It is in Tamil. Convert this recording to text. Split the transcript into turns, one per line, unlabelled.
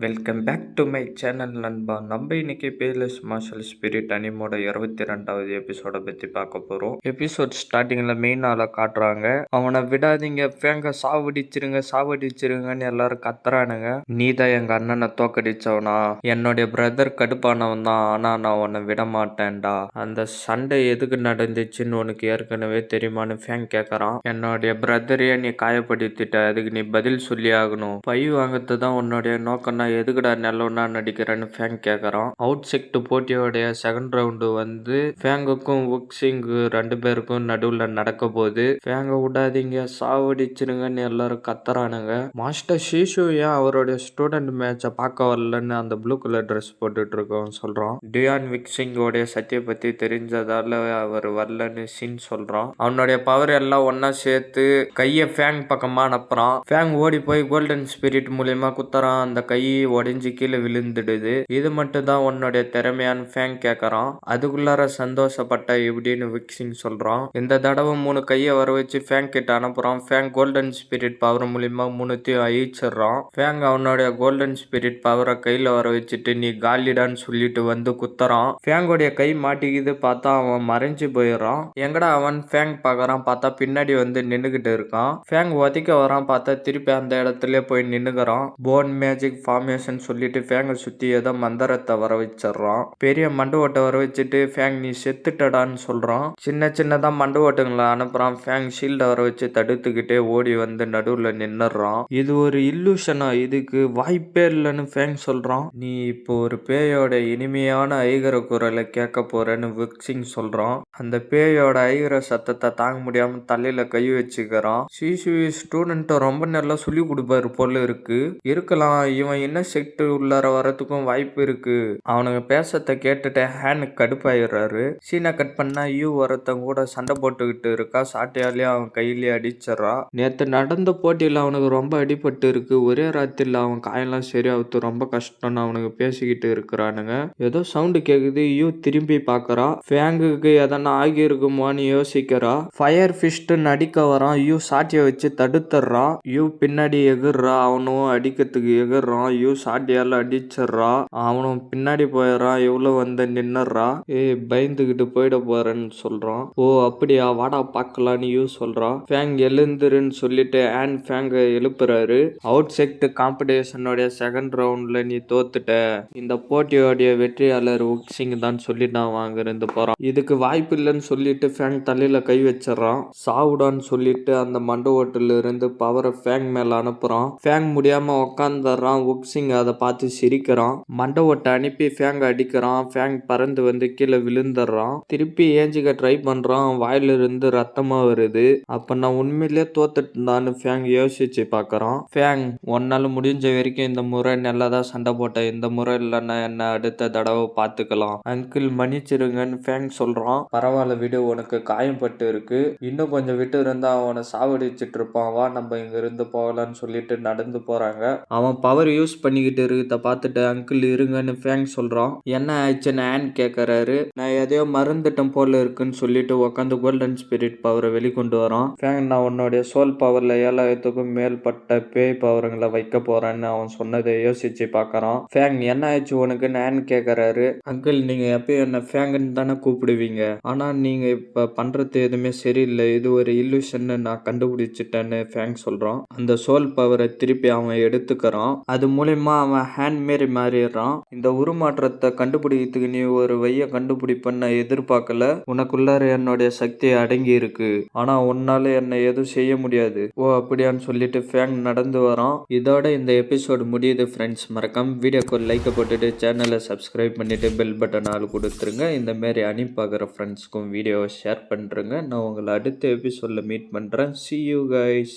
Welcome back to my channel நண்பா. நம்ம இன்னைக்கு பேர்லெஸ் மார்ஷல் ஸ்பிரிட் அனிமோட இருபத்தி ரெண்டாவது எபிசோட பற்றி பார்க்க போகிறோம் எபிசோட் ஸ்டார்டிங்கில் மெயின் ஆளை காட்டுறாங்க. அவனை விடாதீங்க. ஃபேங்க சாவடிச்சிருங்க சாவடிச்சிருங்கன்னு எல்லாரும் கத்துறானுங்க. நீ தான் எங்கள் அண்ணனை தோக்கடிச்சவனா? என்னுடைய பிரதர் கடுப்பானவன் தான். ஆனால் நான் உன்னை விட மாட்டேன்டா அந்த சண்டை எதுக்கு நடந்துச்சுன்னு உனக்கு ஏற்கனவே தெரியுமான்னு ஃபேங் கேட்குறான் என்னுடைய பிரதரையே நீ காயப்படுத்திட்ட. அதுக்கு நீ பதில் சொல்லி ஆகணும் பை வாங்கிறது தான் உன்னுடைய நோக்கம் நான் எதுக்குடா நல்லவனா நடிக்கிறேன்னு ஃபேங் கேட்குறான் அவுட் செக்ட் போட்டியோடைய செகண்ட் ரவுண்டு வந்து ஃபேங்குக்கும் உக்ஸிங்கு ரெண்டு பேருக்கும் நடுவில் நடக்க போகுது. ஃபேங்கை விடாதீங்க சாவடிச்சிருங்கன்னு எல்லாரும் கத்துறானுங்க. மாஸ்டர் ஷீஷு ஏன் அவருடைய ஸ்டூடெண்ட் மேட்சை பார்க்க வரலன்னு அந்த ப்ளூ கலர் ட்ரெஸ் போட்டுட்டு இருக்கோம் சொல்கிறான் டியான் விக்ஸிங்கோடைய சத்திய பற்றி தெரிஞ்சதால அவர் வரலன்னு சின் சொல்கிறான் அவனுடைய பவர் எல்லாம் ஒன்றா சேர்த்து கையை ஃபேங் பக்கமாக அனுப்புகிறான் ஃபேங் ஓடி போய் கோல்டன் ஸ்பிரிட் மூலியமா குத்துறான். அந்த கை உடைஞ்சு கீழே விழுந்துடுது. இது மட்டும் தான் உன்னுடைய திறமையான ஃபேங் கேட்கறான் அதுக்குள்ளார சந்தோஷப்பட்ட எப்படின்னு விக்ஸிங் சொல்றான். இந்த தடவை மூணு கையை வர வச்சு ஃபேங் கிட்ட அனுப்புறான். ஃபேங் கோல்டன் ஸ்பிரிட் பவர் மூலியமா மூணுத்தையும் அழிச்சிடுறான். ஃபேங் அவனுடைய கோல்டன் ஸ்பிரிட் பவரை கையில வர வச்சுட்டு நீ காலிடான்னு சொல்லிட்டு வந்து குத்துறான். ஃபேங்கோடைய கை மாட்டிக்குது பார்த்தா அவன் மறைஞ்சு போயிடுறான். எங்கடா அவன் ஃபேங் பார்க்குறான் பார்த்தா பின்னாடி வந்து நின்னுகிட்டு இருக்கான். ஃபேங் ஒதைக்க வரான் பார்த்தா திருப்பி அந்த இடத்துல போய் நின்னுக்கிறான் போன் மேஜிக் ஃபார்மேஷன் சொல்லிட்டு ஃபேங்கை சுத்தி ஏதோ மந்திரத்தை வர வச்சிடுறான் பெரிய மண்டு ஓட்டை வர வச்சுட்டு ஃபேங் நீ செத்துட்டடான்னு சொல்றான். சின்ன சின்னதா மண்டு ஓட்டுங்களை அனுப்புறான். ஃபேங் ஷீல்டை வர வச்சு தடுத்துக்கிட்டே ஓடி வந்து நடுவுல நின்னுறான் இது ஒரு இல்லூஷனா இதுக்கு வாய்ப்பே இல்லைன்னு ஃபேங் சொல்றான். நீ இப்போ ஒரு பேயோட இனிமையான ஐகர குரலை கேட்க போறேன்னு விக்ஸிங் சொல்றான். அந்த பேயோட ஐகர சத்தத்தை தாங்க முடியாம தலையில கை வச்சுக்கிறான். சிசு ஸ்டூடெண்ட்டை ரொம்ப நல்லா சொல்லி கொடுப்பாரு போல இருக்கு. இருக்கலாம் இவன் என்ன செக்ட் உள்ளார வரதுக்கும் வாய்ப்பு இருக்கு? அவனுங்க பேசத்தை கேட்டுட்டு ஹேண்ட் கடுப்பாயிடுறாரு. சீனை கட் பண்ணா யூ ஒருத்தன் கூட சண்டை போட்டுக்கிட்டு இருக்கா. சாட்டையாலேயே அவன் கையிலேயே அடிச்சிடறா. நேற்று நடந்த போட்டியில் அவனுக்கு ரொம்ப அடிபட்டு இருக்கு. ஒரே ராத்திரில அவன் காயெல்லாம் சரியாகுது ரொம்ப கஷ்டம்னு அவனுக்கு பேசிக்கிட்டு இருக்கிறானுங்க. ஏதோ சவுண்டு கேக்குது. யூ திரும்பி பாக்குறா. ஃபேங்குக்கு எதனா ஆகியிருக்குமோன்னு யோசிக்கிறா. ஃபயர் ஃபிஸ்ட் நடிக்க வரான். யூ சாட்டியை வச்சு தடுத்துடுறா. யூ பின்னாடி எகுறா அவனும் அடிக்கிறதுக்கு எகுறான் யூ சாட்டியால அடிச்சிடுறா. அவனும் பின்னாடி போயிடுறான் எவ்வளவு வந்து நின்னுறா ஏய் பயந்துகிட்டு போயிட போறேன்னு சொல்றான். ஓ அப்படியா? வாடா பார்க்கலான்னு யூ சொல்றான். ஃபேங் எழுந்துருன்னு சொல்லிட்டு ஆன் ஃபேங்க எழுப்புறாரு. அவுட் செக்ட் காம்படிஷனுடைய செகண்ட் ரவுண்ட்ல நீ தோத்துட்ட. இந்த போட்டியோடைய வெற்றியாளர் உக்சிங் தான் சொல்லி நான் வாங்கிருந்து போறான். இதுக்கு வாய்ப்பு இல்லைன்னு சொல்லிட்டு ஃபேங் தலையில கை வச்சிடறான். சாவுடான்னு சொல்லிட்டு அந்த மண்ட ஓட்டுல இருந்து பவரை ஃபேங் மேல அனுப்புறான். ஃபேங் முடியாம உக்காந்துடுறான் உக்சிங் அதை பார்த்து சிரிக்கிறான். மண்டை ஓட்டை அனுப்பி ஃபேங் அடிக்கிறான். ஃபேங் பறந்து வந்து கீழே விழுந்துடுறான். திருப்பி ஏஞ்சிக்க ட்ரை பண்றான். வாயில இருந்து ரத்தமா வருது. அப்ப நான் உண்மையிலேயே இருந்தான்னு ஃபேங் யோசிச்சு பார்க்கறான். ஃபேங் ஒன்னால் முடிஞ்ச வரைக்கும் இந்த முறை நல்லா தான் சண்டை போட்டேன் இந்த முறை இல்லைன்னா என்ன அடுத்த தடவை பார்த்துக்கலாம். அங்கிள் மன்னிச்சிருங்கன்னு ஃபேங் சொல்றான். பரவாயில்ல விடு உனக்கு காயம்பட்டு இருக்கு. இன்னும் கொஞ்சம் விட்டு இருந்தா அவனை சாவடிச்சிட்டு இருப்பான். வா நம்ம இங்க இருந்து போகலான்னு சொல்லிட்டு நடந்து போறாங்க. அவன் பவர் யூஸ் பண்ணிக்கிட்டு இருக்கிறத பார்த்துட்டு அங்கிள் இருங்கன்னு ஃபேங் சொல்கிறான் என்ன ஆச்சுன்னு ஆன் கேட்கறாரு நான் எதையோ மறந்துட்டேன் போல இருக்குன்னு சொல்லிட்டு உட்காந்து கோல்டன் ஸ்பிரிட் பவரை வெளிக்கொண்டு வரான். ஃபேங் நான் உன்னுடைய சோல் பவரில் ஏழாயிரத்துக்கும் மேற்பட்ட பேய் பவருங்களை வைக்க போறேன்னு அவன் சொன்னதை யோசிச்சு பார்க்குறான் ஃபேங் என்ன ஆச்சு உனக்கு நான் கேட்கறாரு அங்கிள் நீங்கள் எப்பயும் என்ன ஃபேங்குன்னு தானே கூப்பிடுவீங்க. ஆனால் நீங்கள் இப்போ பண்ணுறது எதுவுமே சரியில்லை. இது ஒரு இல்லூஷன் நான் கண்டுபிடிச்சிட்டேன்னு ஃபேங் சொல்கிறான் அந்த சோல் பவரை திருப்பி அவன் எடுத்துக்கிறான். அது மூலயமா அவன் ஹேண்ட்மேரி மாறிடுறான். இந்த உருமாற்றத்தை கண்டுபிடிக்கிறதுக்கு நீ ஒரு வைய கண்டுபிடிப்பன்னு எதிர்பார்க்கல. உனக்குள்ளார என்னுடைய சக்தி அடங்கி இருக்கு. ஆனா உன்னால என்னை எதுவும் செய்ய முடியாது. ஓ அப்படியான்னு சொல்லிட்டு ஃபேங் நடந்து வரான். இதோட இந்த எபிசோடு முடியுது ஃப்ரெண்ட்ஸ் மறக்காம வீடியோக்கு லைக் லைக்கை போட்டுட்டு சேனலை சப்ஸ்கிரைப் பண்ணிட்டு பெல் பட்டன் ஆள் கொடுத்துருங்க. இந்த மாதிரி அனுப்பாகிற ஃப்ரெண்ட்ஸ்க்கும் வீடியோவை ஷேர் பண்ணுறேங்க நான் உங்களை அடுத்த எபிசோடில் மீட் பண்ணுறேன் சி யூ கைஸ்